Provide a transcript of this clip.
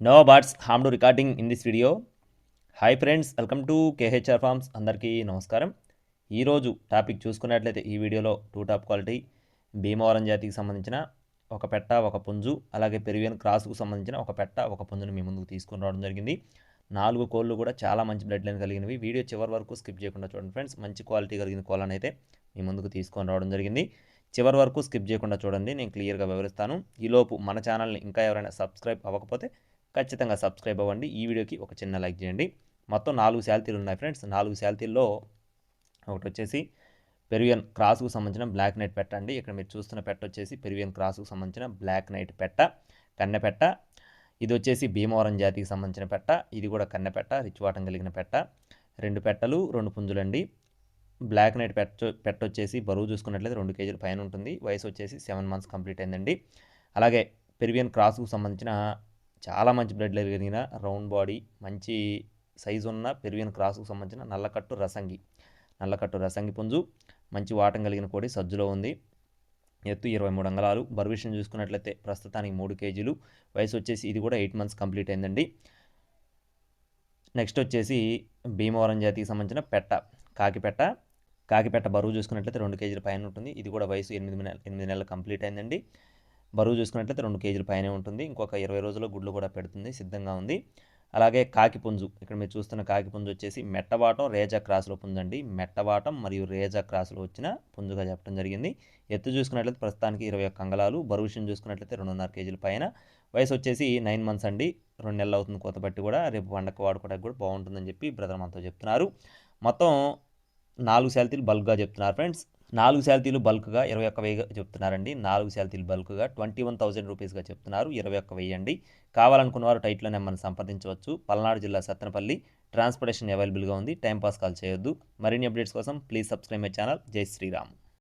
No birds harm to recording in this video hi friends welcome to KHR farms అందరికీ నమస్కారం. ఈరోజు topic చూసుకున్నట్లయితే ఈ వీడియోలో టూ టాప్ క్వాలిటీ భీమవరం జాతికి సంబంధించిన ఒక పెట్ట ఒక పుంజు అలాగే పెరివియన్ క్రాస్కు సంబంధించిన ఒక పెట్ట ఒక పుంజును మీ ముందుకు తీసుకుని రావడం జరిగింది. నాలుగు కోళ్ళు కూడా చాలా మంచి బ్లడ్ లైన్ కలిగినవి. వీడియో చివరి వరకు స్కిప్ చేయకుండా చూడండి ఫ్రెండ్స్ మంచి క్వాలిటీ కలిగిన కోళ్ళని అయితే మీ ముందుకు తీసుకొని రావడం జరిగింది. చివరి వరకు స్కిప్ చేయకుండా చూడండి. నేను క్లియర్గా వివరిస్తాను. ఈలోపు మన ఛానల్ని ఇంకా ఎవరైనా సబ్స్క్రైబ్ అవ్వకపోతే ఖచ్చితంగా సబ్స్క్రైబ్ అవ్వండి. ఈ వీడియోకి ఒక చిన్న లైక్ చేయండి. మొత్తం నాలుగు శాలతీలు ఉన్నాయి ఫ్రెండ్స్. నాలుగు శాలతీల్లో ఒకటి వచ్చేసి పెరువియన్ క్రాస్కు సంబంధించిన బ్లాక్ నైట్ పెట్ట అండి. ఇక్కడ మీరు చూస్తున్న పెట్ట వచ్చేసి పెరువియన్ క్రాస్కు సంబంధించిన బ్లాక్ నైట్ పెట్ట కన్నెపెట్ట ఇది వచ్చేసి భీమవరం జాతికి సంబంధించిన పెట్ట. ఇది కూడా కన్నెపెట్ట రిచ్వాటం కలిగిన పెట్ట. రెండు పెట్టలు రెండు పుంజులండి. బ్లాక్ నైట్ పెట్ట పెట్ట వచ్చేసి బరువు చూసుకున్నట్లయితే రెండు కేజీల పైన ఉంటుంది. వయసు వచ్చేసి సెవెన్ మంత్స్ కంప్లీట్ అయిందండి. అలాగే పెరివియన్ క్రాస్కు సంబంధించిన చాలా మంచి బ్లడ్ కలిగిన రౌండ్ బాడీ మంచి సైజు ఉన్న పెరివియన్ క్రాస్కు సంబంధించిన నల్లకట్టు రసంగి. నల్లకట్టు రసంగి పుంజు మంచి వాటం కలిగిన కోడి సజ్జులో ఉంది. ఎత్తు ఇరవై మూడు అంగళాలు. బరువు విషయం చూసుకున్నట్లయితే ప్రస్తుతానికి మూడు కేజీలు. వయసు వచ్చేసి ఇది కూడా ఎయిట్ మంత్స్ కంప్లీట్ అయిందండి. నెక్స్ట్ వచ్చేసి భీమవరం జాతికి సంబంధించిన పెట్ట కాకిపెట్ట కాకిపెట్ట బరువు చూసుకున్నట్లయితే రెండు కేజీల పైన ఉంటుంది. ఇది కూడా వయసు ఎనిమిది నెల ఎనిమిది నెలలు కంప్లీట్ అయిందండి. బరువు చూసుకున్నట్లయితే రెండు కేజీల పైనే ఉంటుంది. ఇంకొక ఇరవై రోజుల్లో గుడ్లు కూడా పెడుతుంది. సిద్ధంగా ఉంది. అలాగే కాకి పుంజు. ఇక్కడ మీరు చూస్తున్న కాకి పుంజు వచ్చేసి మెట్టవాటం రేజా క్రాస్లో పుంజండి. మెట్టవాటం మరియు రేజా క్రాస్లో వచ్చిన పుంజుగా చెప్పడం జరిగింది. ఎత్తు చూసుకున్నట్లయితే ప్రస్తుతానికి ఇరవై ఒక్క అంగళాలు. బరువుషన్ చూసుకున్నట్లయితే రెండున్నర కేజీల పైన. వయసు వచ్చేసి నైన్ మంత్స్ అండి. రెండు నెలలు అవుతుంది కొత్త బట్టి కూడా. రేపు వండకు వాడుకోవడానికి కూడా బాగుంటుందని చెప్పి బ్రదర్ మనతో చెప్తున్నారు. మొత్తం నాలుగు శాలతీలు బల్క్గా చెప్తున్నారు ఫ్రెండ్స్. నాలుగు శాలతీలు బల్క్గా ఇరవై ఒక్క వెయ్యి చెప్తున్నారండి. నాలుగు శాలతీలు బల్క్గా ట్వంటీ వన్ థౌసండ్ రూపీస్గా చెప్తున్నారు. ఇరవై ఒక్క వెయ్యి అండి కావాలనుకున్న వారు టైట్లో నెంబర్ని సంప్రదించవచ్చు. పల్నాడు జిల్లా సత్తనపల్లి ట్రాన్స్పోర్టేషన్ అవైలబుల్గా ఉంది. టైంపాస్ కాల్ చేయొద్దు. మరిన్ని అప్డేట్స్ కోసం ప్లీజ్ సబ్స్క్రైబ్ మై ఛానల్. జై శ్రీరామ్.